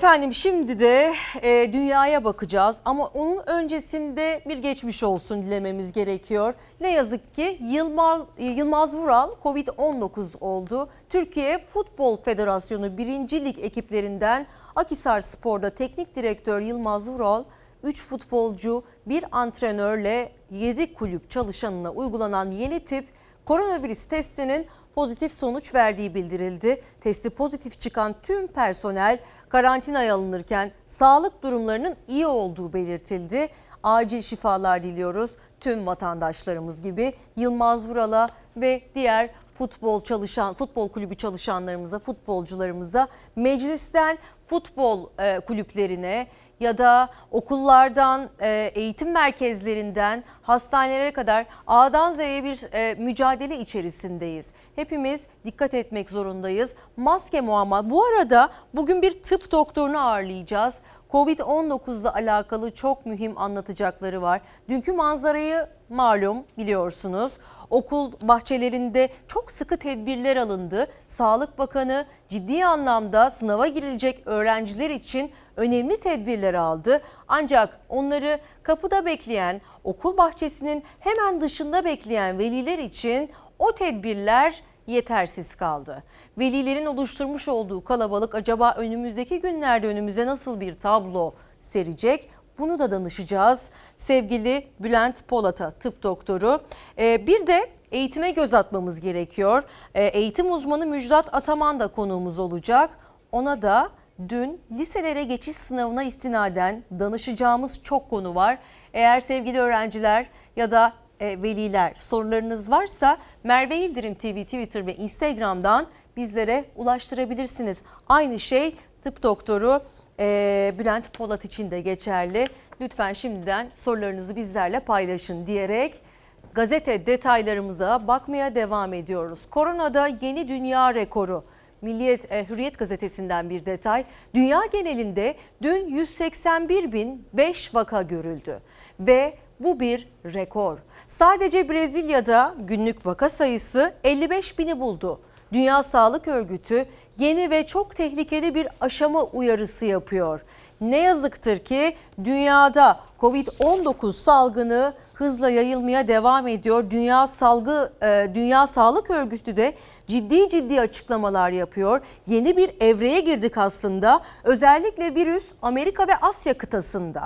Efendim şimdi de e, dünyaya bakacağız ama onun öncesinde bir geçmiş olsun dilememiz gerekiyor. Ne yazık ki Yılmaz, Yılmaz Vural Covid-19 oldu. Türkiye Futbol Federasyonu 1. Lig ekiplerinden Akisar Spor'da teknik direktör Yılmaz Vural 3 futbolcu, bir antrenörle 7 kulüp çalışanına uygulanan yeni tip koronavirüs testinin pozitif sonuç verdiği bildirildi. Testi pozitif çıkan tüm personel karantinaya alınırken sağlık durumlarının iyi olduğu belirtildi. Acil şifalar diliyoruz tüm vatandaşlarımız gibi Yılmaz Vural'a ve diğer futbol çalışan futbol kulübü çalışanlarımıza, futbolcularımıza, meclisten futbol e, kulüplerine ya da okullardan, e, eğitim merkezlerinden, hastanelere kadar A'dan Z'ye bir e, mücadele içerisindeyiz. Hepimiz dikkat etmek zorundayız. Maske muamma. Bu arada bugün bir tıp doktorunu ağırlayacağız. Covid-19'la alakalı çok mühim anlatacakları var. Dünkü manzarayı malum biliyorsunuz. Okul bahçelerinde çok sıkı tedbirler alındı. Sağlık Bakanı ciddi anlamda sınava girilecek öğrenciler için önemli tedbirler aldı. Ancak onları kapıda bekleyen, okul bahçesinin hemen dışında bekleyen veliler için o tedbirler yetersiz kaldı. Velilerin oluşturmuş olduğu kalabalık acaba önümüzdeki günlerde önümüze nasıl bir tablo serecek? Bunu da danışacağız. Sevgili Bülent Polat'a tıp doktoru. Ee, bir de eğitime göz atmamız gerekiyor. Ee, eğitim uzmanı Müjdat Ataman da konuğumuz olacak. Ona da dün liselere geçiş sınavına istinaden danışacağımız çok konu var. Eğer sevgili öğrenciler ya da e, veliler sorularınız varsa Merve İldirim TV Twitter ve Instagram'dan bizlere ulaştırabilirsiniz. Aynı şey tıp doktoru e, Bülent Polat için de geçerli. Lütfen şimdiden sorularınızı bizlerle paylaşın diyerek gazete detaylarımıza bakmaya devam ediyoruz. Koronada yeni dünya rekoru. Milliyet e, Hürriyet gazetesinden bir detay. Dünya genelinde dün 181 bin 5 vaka görüldü ve bu bir rekor. Sadece Brezilya'da günlük vaka sayısı 55 bini buldu. Dünya Sağlık Örgütü yeni ve çok tehlikeli bir aşama uyarısı yapıyor. Ne yazıktır ki dünyada Covid-19 salgını hızla yayılmaya devam ediyor. Dünya Salgı e, Dünya Sağlık Örgütü de ciddi ciddi açıklamalar yapıyor. Yeni bir evreye girdik aslında. Özellikle virüs Amerika ve Asya kıtasında.